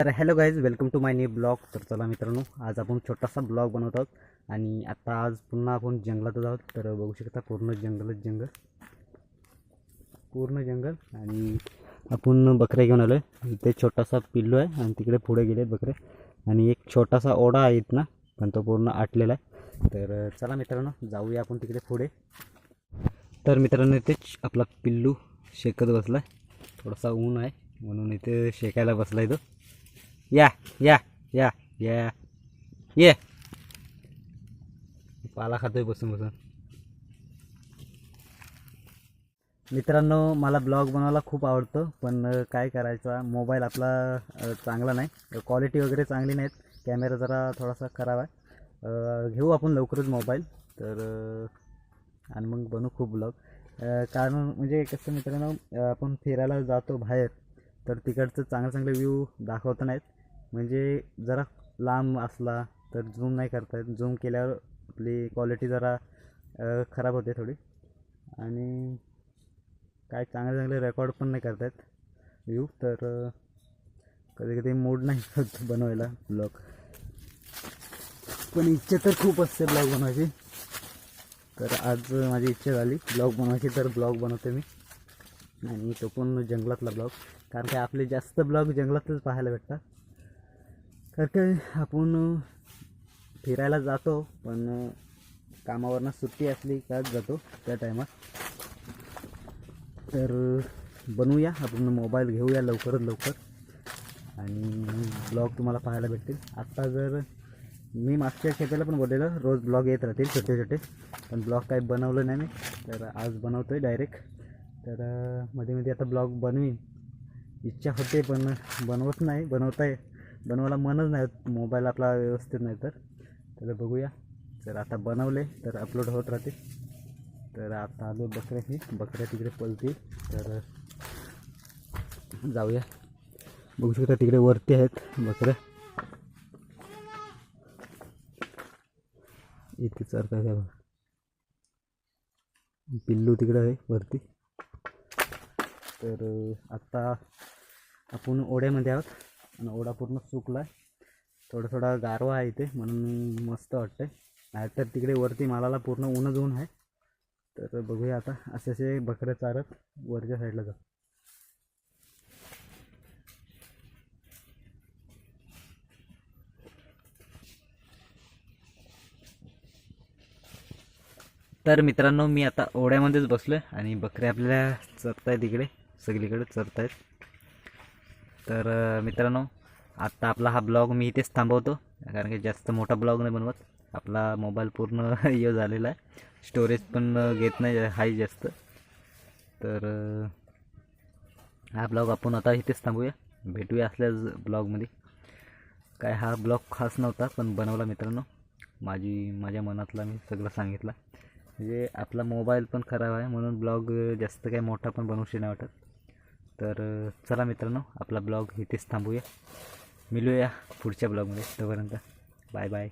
तर hello guys welcome to my new blog तर चला मित्रांनो आज आपण छोटासा ब्लॉग बनवत आहोत. आणि आता आज पुन्हा आपण जंगलातच आहोत. तर बघू शकता पूर्ण जंगलच जंगल. पूर्ण जंगल. आणि आपण बकऱ्या घेऊन आलो आहे इथे छोटासा पिल्लू आहे आणि तिकडे पुढे गेले बकरे. आणि एक छोटासा ओढा आहे इथं पण तो पूर्ण आटलेला आहे. तर चला मित्रांनो जाऊया आपण तिकडे पुढे. तर मित्रांनो इथेच आपला पिल्लू शेकत बसला आहे थोडासा ऊन आहे म्हणून इथे शेकायला बसला आहे तो. या या या या ये पाला खातोय बसून बसून. मित्रांनो मला ब्लॉग बनवायला खूप आवडतं पण काय करायचा मोबाईल आपला चांगला नाही. क्वालिटी वगैरे चांगली नाहीत. कॅमेरा जरा थोडासा खराब आहे. घेऊ आपण लवकरच मोबाईल. तर आणि मग बनवू खूप ब्लॉग. कारण म्हणजे कसं मित्रांनो आपण फिरायला जातो बाहेर तर तिकडचं चांगले चांगले व्ह्यू दाखवत नाहीत. म्हणजे जरा लांब असला तर झूम नाही करता येत. झूम केल्यावर आपली क्वालिटी जरा खराब होते थोडी. आणि काय चांगले चांगले रेकॉर्ड पण नाही करता येत. व्ह्यू तर कधी कधी मूड नाही होत बनवायला ब्लॉग पण इच्छा तर खूप असते ब्लॉग बनवायची. तर आज माझी इच्छा झाली ब्लॉग बनवायची तर ब्लॉग बनवते मी. आणि तो पण जंगलातला ब्लॉग कारण की आपले जास्त ब्लॉग जंगलातच पाहायला भेटतात. तर काय आपण फिरायला जातो पण कामावरनं सुट्टी असली का जातो त्या टायमात तर बनवूया आपण मोबाईल घेऊया लवकरात लवकर. आणि ब्लॉग तुम्हाला पाहायला भेटतील. आत्ता जर मी मागच्या खेपेला पण बोललेलं रोज ब्लॉग येत राहतील छोटे छोटे. पण ब्लॉग काही बनवलं नाही मी. तर आज बनवतो आहे डायरेक्ट तर मध्ये मध्ये आता ब्लॉग बनवीन. इच्छा होते पण बनवत नाही बनवता आहे बनवायला मनच नाही मोबाईल आपला व्यवस्थित नाही तर. त्याला बघूया. जर आता बनवले तर अपलोड होत राहते तर आता आलो बकऱ्याची बकऱ्या तिकडे पळतील. तर जाऊया. बघू शकता तिकडे वरती आहेत बकऱ्या. इथे चरतात आहे बघा. पिल्लू तिकडे आहे वरती. तर आत्ता आपण ओढ्यामध्ये आहोत. आणि ओढा पूर्ण सुकला आहे थोडा थोडा गारवा आहे इथे म्हणून मस्त वाटतंय. नाहीतर तिकडे वरती मालाला पूर्ण ऊनच ऊन आहे. तर बघूया आता असे असे बकरे चारत वरच्या साईडला जाऊ. तर मित्रांनो मी आता ओढ्यामध्येच बसलो आहे आणि बकऱ्या आपल्याला चरत आहेत तिकडे सगळीकडे चरत आहेत तर मित्रांनो आत्ता आपला हा ब्लॉग मी इथेच थांबवतो. कारण की जास्त मोठा ब्लॉग नाही बनवत. आपला मोबाईल पूर्ण हे झालेला आहे. स्टोरेज पण घेत नाही हाय जास्त. तर हा ब्लॉग आपण आता इथेच थांबूया. भेटूया असल्याच ब्लॉगमध्ये. काय हा ब्लॉग खास नव्हता पण बनवला मित्रांनो. माझी माझ्या मनातला मी सगळं सांगितलं. म्हणजे आपला मोबाईल पण खराब आहे म्हणून ब्लॉग जास्त काही मोठा पण बनवूशी नाही वाटत. तर चला मित्रांनो आपला ब्लॉग इथेच थांबूया. मिळूया पुढच्या ब्लॉगमध्ये. तोपर्यंत बाय बाय.